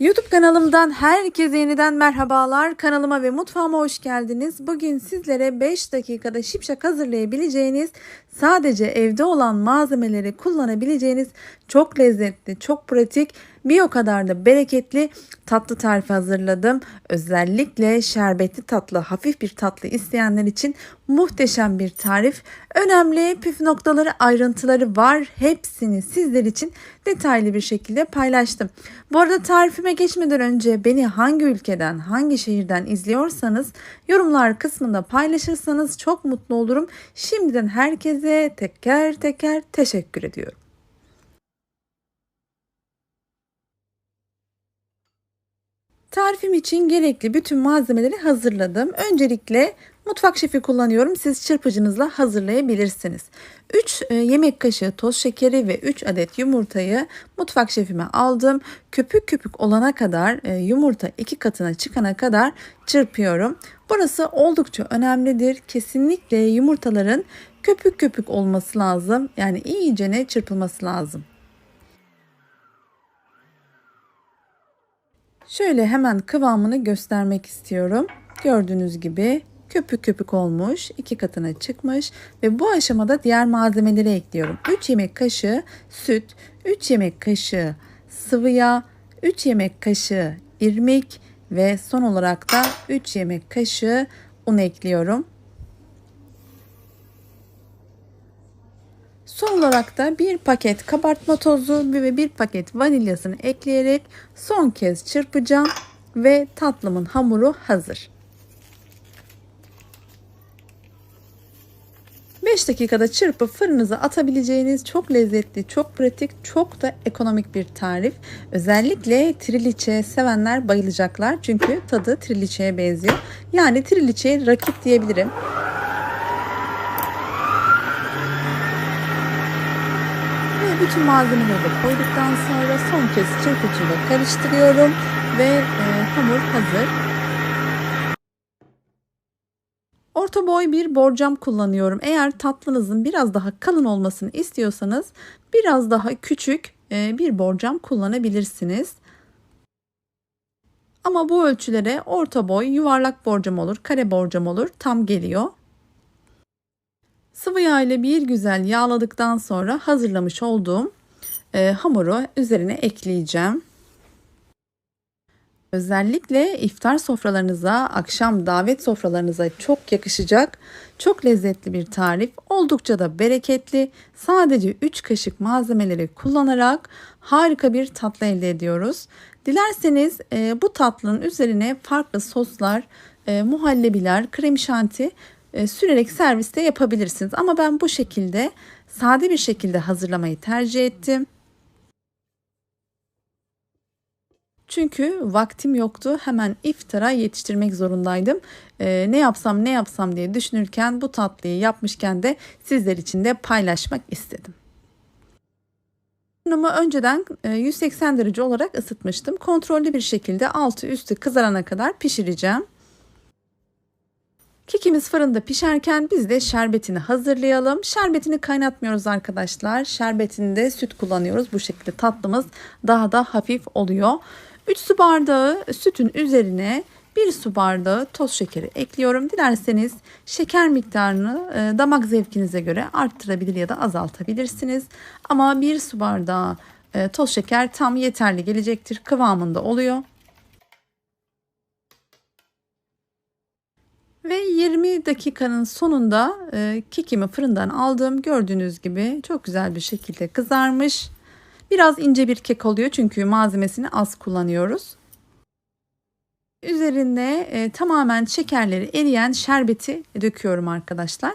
YouTube kanalımdan herkese yeniden merhabalar. Kanalıma ve mutfağıma hoş geldiniz. Bugün sizlere 5 dakikada şipşak hazırlayabileceğiniz, sadece evde olan malzemeleri kullanabileceğiniz çok lezzetli, çok pratik, bir o kadar da bereketli tatlı tarifi hazırladım. Özellikle şerbetli tatlı, hafif bir tatlı isteyenler için muhteşem bir tarif. Önemli püf noktaları, ayrıntıları var. Hepsini sizler için detaylı bir şekilde paylaştım. Bu arada tarifime geçmeden önce beni hangi ülkeden, hangi şehirden izliyorsanız yorumlar kısmında paylaşırsanız çok mutlu olurum. Şimdiden herkese teker teker teşekkür ediyorum. Tarifim için gerekli bütün malzemeleri hazırladım. Öncelikle mutfak şefi kullanıyorum. Siz çırpıcınızla hazırlayabilirsiniz. 3 e, yemek kaşığı toz şekeri ve 3 adet yumurtayı mutfak şefime aldım. Köpük köpük olana kadar e, yumurta iki katına çıkana kadar çırpıyorum. Burası oldukça önemlidir. Kesinlikle yumurtaların köpük köpük olması lazım. Yani iyice ne çırpılması lazım. Şöyle hemen kıvamını göstermek istiyorum. Gördüğünüz gibi köpük köpük olmuş, iki katına çıkmış ve bu aşamada diğer malzemeleri ekliyorum. 3 yemek kaşığı süt, 3 yemek kaşığı sıvı yağ, 3 yemek kaşığı irmik ve son olarak da 3 yemek kaşığı un ekliyorum. Son olarak da bir paket kabartma tozu ve bir paket vanilyasını ekleyerek son kez çırpacağım ve tatlımın hamuru hazır. 5 dakikada çırpıp fırınıza atabileceğiniz çok lezzetli, çok pratik, çok da ekonomik bir tarif. Özellikle triliçe sevenler bayılacaklar çünkü tadı triliçeye benziyor. Yani triliçeye rakip diyebilirim. bütün malzemeleri de koyduktan sonra son kez çırpıcıyla karıştırıyorum ve e, hamur hazır. Orta boy bir borcam kullanıyorum. Eğer tatlınızın biraz daha kalın olmasını istiyorsanız biraz daha küçük e, bir borcam kullanabilirsiniz. Ama bu ölçülere orta boy yuvarlak borcam olur, kare borcam olur tam geliyor. Sıvı yağ ile bir güzel yağladıktan sonra hazırlamış olduğum e, hamuru üzerine ekleyeceğim. Özellikle iftar sofralarınıza, akşam davet sofralarınıza çok yakışacak, çok lezzetli bir tarif. Oldukça da bereketli. Sadece 3 kaşık malzemeleri kullanarak harika bir tatlı elde ediyoruz. Dilerseniz e, bu tatlının üzerine farklı soslar, e, muhallebiler, krem şanti e, sürerek serviste yapabilirsiniz. Ama ben bu şekilde sade bir şekilde hazırlamayı tercih ettim. Çünkü vaktim yoktu. Hemen iftara yetiştirmek zorundaydım. Ee, ne yapsam ne yapsam diye düşünürken bu tatlıyı yapmışken de sizler için de paylaşmak istedim. Fırınımı önceden 180 e, derece olarak ısıtmıştım. Kontrollü bir şekilde altı üstü kızarana kadar pişireceğim. Kekimiz fırında pişerken biz de şerbetini hazırlayalım. Şerbetini kaynatmıyoruz arkadaşlar. Şerbetinde süt kullanıyoruz. Bu şekilde tatlımız daha da hafif oluyor. 3 su bardağı sütün üzerine 1 su bardağı toz şekeri ekliyorum. Dilerseniz şeker miktarını e, damak zevkinize göre arttırabilir ya da azaltabilirsiniz. Ama 1 su bardağı e, toz şeker tam yeterli gelecektir. Kıvamında oluyor. Ve 20 dakikanın sonunda e, kekimi fırından aldım. Gördüğünüz gibi çok güzel bir şekilde kızarmış. Biraz ince bir kek oluyor çünkü malzemesini az kullanıyoruz. Üzerine e, tamamen şekerleri eriyen şerbeti döküyorum arkadaşlar.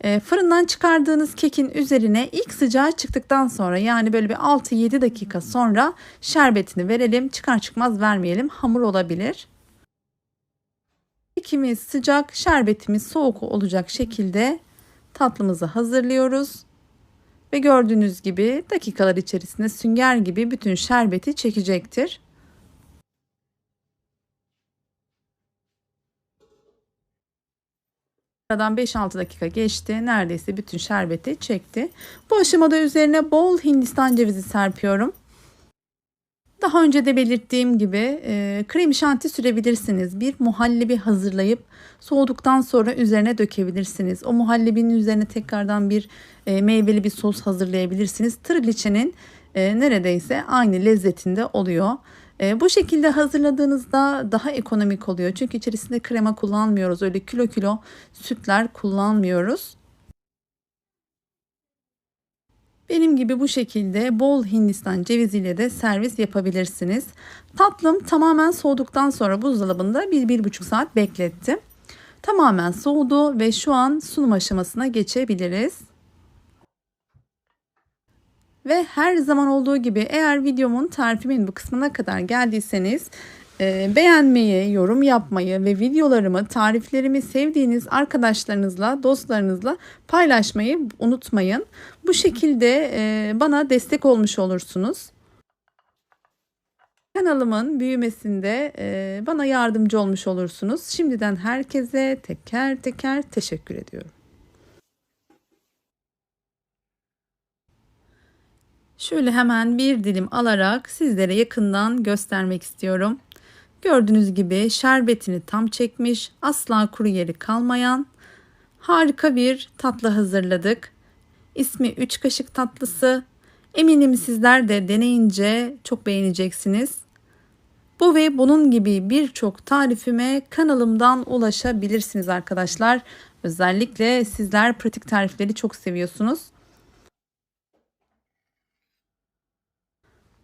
E, fırından çıkardığınız kekin üzerine ilk sıcağı çıktıktan sonra yani böyle bir 6-7 dakika sonra şerbetini verelim. Çıkar çıkmaz vermeyelim hamur olabilir. Kekimiz sıcak, şerbetimiz soğuk olacak şekilde tatlımızı hazırlıyoruz. Ve gördüğünüz gibi dakikalar içerisinde sünger gibi bütün şerbeti çekecektir. Aradan 5-6 dakika geçti. Neredeyse bütün şerbeti çekti. Bu aşamada üzerine bol hindistan cevizi serpiyorum. Daha önce de belirttiğim gibi e, krem şanti sürebilirsiniz. Bir muhallebi hazırlayıp soğuduktan sonra üzerine dökebilirsiniz. O muhallebinin üzerine tekrardan bir e, meyveli bir sos hazırlayabilirsiniz. Trileçenin e, neredeyse aynı lezzetinde oluyor. E, bu şekilde hazırladığınızda daha ekonomik oluyor. Çünkü içerisinde krema kullanmıyoruz. Öyle kilo kilo sütler kullanmıyoruz. Benim gibi bu şekilde bol Hindistan ceviziyle de servis yapabilirsiniz. Tatlım tamamen soğuduktan sonra buzdolabında 1-1,5 saat beklettim. Tamamen soğudu ve şu an sunum aşamasına geçebiliriz. Ve her zaman olduğu gibi eğer videomun tarifimin bu kısmına kadar geldiyseniz beğenmeyi, yorum yapmayı ve videolarımı, tariflerimi sevdiğiniz arkadaşlarınızla, dostlarınızla paylaşmayı unutmayın. Bu şekilde e, bana destek olmuş olursunuz. Kanalımın büyümesinde e, bana yardımcı olmuş olursunuz. Şimdiden herkese teker teker teşekkür ediyorum. Şöyle hemen bir dilim alarak sizlere yakından göstermek istiyorum. Gördüğünüz gibi şerbetini tam çekmiş, asla kuru yeri kalmayan harika bir tatlı hazırladık. İsmi 3 kaşık tatlısı. Eminim sizler de deneyince çok beğeneceksiniz. Bu ve bunun gibi birçok tarifime kanalımdan ulaşabilirsiniz arkadaşlar. Özellikle sizler pratik tarifleri çok seviyorsunuz.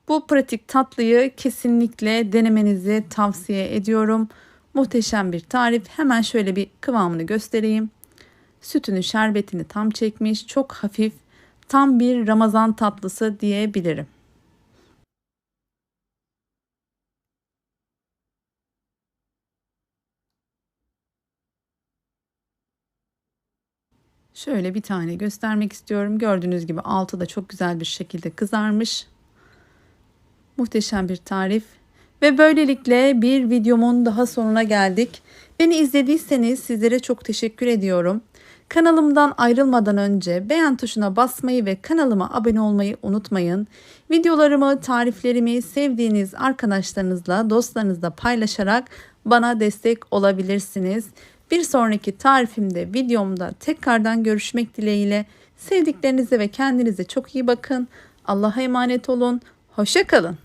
Bu pratik tatlıyı kesinlikle denemenizi tavsiye ediyorum. Muhteşem bir tarif. Hemen şöyle bir kıvamını göstereyim. Sütünü, şerbetini tam çekmiş, çok hafif, tam bir Ramazan tatlısı diyebilirim. Şöyle bir tane göstermek istiyorum. Gördüğünüz gibi altı da çok güzel bir şekilde kızarmış. Muhteşem bir tarif. Ve böylelikle bir videomun daha sonuna geldik. Beni izlediyseniz sizlere çok teşekkür ediyorum. Kanalımdan ayrılmadan önce beğen tuşuna basmayı ve kanalıma abone olmayı unutmayın. Videolarımı, tariflerimi sevdiğiniz arkadaşlarınızla, dostlarınızla paylaşarak bana destek olabilirsiniz. Bir sonraki tarifimde, videomda tekrardan görüşmek dileğiyle. Sevdiklerinize ve kendinize çok iyi bakın. Allah'a emanet olun. Hoşça kalın.